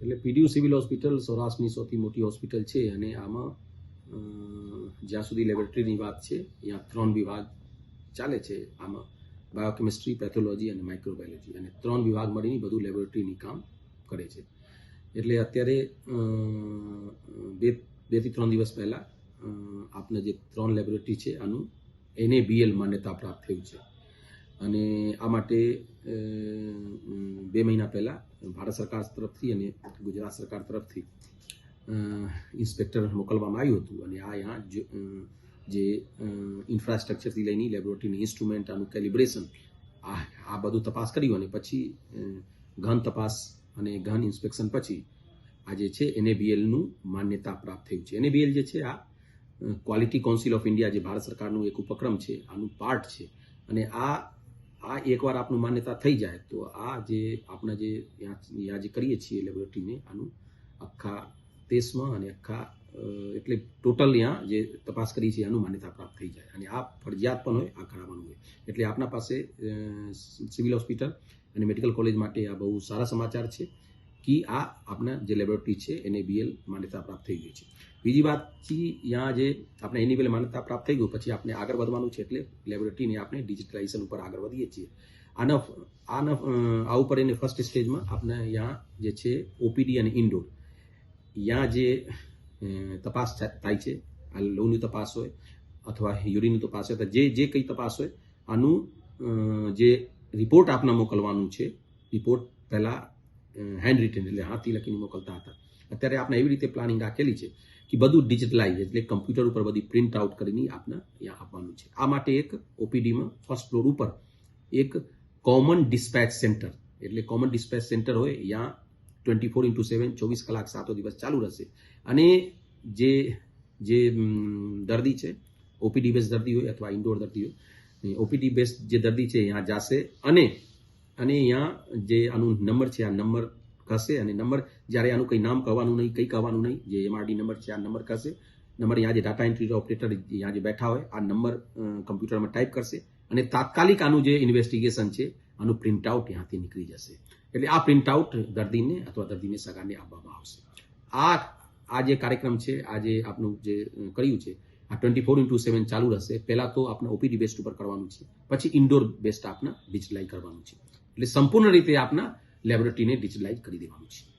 એટલે PDU civil hospital સૌરાષ્ટ્રની સૌથી મોટી હોસ્પિટલ છે અને આમાં જ્યાં સુધી લેબોરેટરીની વાત છે, ત્યાં ત્રણ વિભાગ ચાલે છે. આમાં બાયોકેમિસ્ટ્રી, પેથોલોજી અને માઇક્રોબાયોલોજી. અને ત્રણ વિભાગ મળીને બધું લેબોરેટરીની કામ કરે છે. એટલે અત્યારે બે, બેથી ત્રણ દિવસ પહેલાં આપના જે ત્રણ લેબોરેટરી છે, આનું એને બીએલ માન્યતા પ્રાપ્ત થયું છે. અને આ માટે બે મહિના પહેલાં ભારત સરકાર તરફથી અને ગુજરાત સરકાર તરફથી ઇન્સ્પેક્ટર મોકલવામાં આવ્યું હતું. અને આ અહીંયા જે ઇન્ફ્રાસ્ટ્રક્ચરથી લઈને લેબોરેટરીની ઇન્સ્ટ્રુમેન્ટ આનું કેલિબ્રેશન, આ આ બધું તપાસ કર્યું અને પછી ઘન તપાસ અને ઘન ઇન્સ્પેક્શન પછી આ જે છે એનએબીએલનું માન્યતા પ્રાપ્ત થયું છે. એનએબીએલ જે છે આ ક્વોલિટી કાઉન્સિલ ઓફ ઇન્ડિયા જે ભારત સરકારનું એક ઉપક્રમ છે, આનું પાર્ટ છે. અને આ આ એકવાર આપનું માન્યતા થઈ જાય, તો આ જે આપણા જે ત્યાં ત્યાં જે કરીએ છીએ લેબોરેટરીને, આનું આખા દેશમાં અને આખા એટલે ટોટલ ત્યાં જે તપાસ કરી છે એનું માન્યતા પ્રાપ્ત થઈ જાય. અને આ ફરજિયાત પણ હોય, આ કરાવવાનું હોય. એટલે આપના પાસે સિવિલ હોસ્પિટલ અને મેડિકલ કોલેજ માટે આ બહુ સારા સમાચાર છે. કે આ આપણા જે લેબોરેટરી છે એને બીએલ માન્યતા પ્રાપ્ત થઈ ગઈ છે બીજી વાત છે ત્યાં જે આપણે એની બીએલ માન્યતા પ્રાપ્ત થઈ ગયું પછી આપણે આગળ વધવાનું છે એટલે લેબોરેટરીને આપણે ડિજિટલાઇઝેશન ઉપર આગળ વધીએ છીએ આના આના આ ઉપર એને ફર્સ્ટ સ્ટેજમાં આપણે ત્યાં જે છે ઓપીડી અને ઇન્ડોર ત્યાં જે તપાસ થાય છે આ લોહની તપાસ હોય અથવા યુરિનની તપાસ હોય જે જે કંઈ તપાસ હોય આનું જે રિપોર્ટ આપને મોકલવાનું છે રિપોર્ટ પહેલાં હેન્ડ રિટન એટલે હાથી લખીને મોકલતા હતા. અત્યારે આપણે એવી રીતે પ્લાનિંગ રાખેલી છે કે બધું ડિજિટલાઇઝ એટલે કમ્પ્યુટર ઉપર બધી પ્રિન્ટ આઉટ કરીને આપને અહીંયા આપવાનું છે. આ માટે એક ઓપીડીમાં ફર્સ્ટ ફ્લોર ઉપર એક કોમન ડિસ્પેચ સેન્ટર એટલે કોમન ડિસ્પેચ સેન્ટર હોય ત્યાં ટ્વેન્ટી ફોર ઇન્ટુ સેવન ચોવીસ કલાક સાતો દિવસ ચાલુ રહેશે. અને જે જે દર્દી છે ઓપીડી બેઝ દર્દી હોય અથવા ઇન્ડોર દર્દી હોય ઓપીડી બેઝ જે દર્દી છે ત્યાં જશે અને અને અહીંયા જે આનું નંબર છે, આ નંબર કહેશે અને નંબર જ્યારે આનું કંઈ નામ કહેવાનું નહીં, કંઈ કહેવાનું નહીં, જે એમઆરડી નંબર છે, આ નંબર કહેશે નંબર અહીંયા જે ડાટા એન્ટ્રી ઓપરેટર અહીંયા જે બેઠા હોય, આ નંબર કમ્પ્યુટરમાં ટાઈપ કરશે અને તાત્કાલિક આનું જે ઇન્વેસ્ટિગેશન છે, આનું પ્રિન્ટ આઉટ ત્યાંથી નીકળી જશે. એટલે આ પ્રિન્ટ આઉટ દર્દીને અથવા દર્દીને સગાને આપવામાં આવશે. આ આ જે કાર્યક્રમ છે, આ જે આપનું જે કર્યું છે, આ ટ્વેન્ટી ફોર ઇન્ટુ સેવન ચાલુ રહેશે. પહેલાં તો આપણે ઓપીડી બેસ્ટ ઉપર કરવાનું છે, પછી ઇન્ડોર બેસ્ટ આપના ડિજિટલાઇઝ કરવાનું છે. એટલે સંપૂર્ણ રીતે આપના લેબોરેટરીને ડિજિટલાઇઝ કરી દેવાનું છે.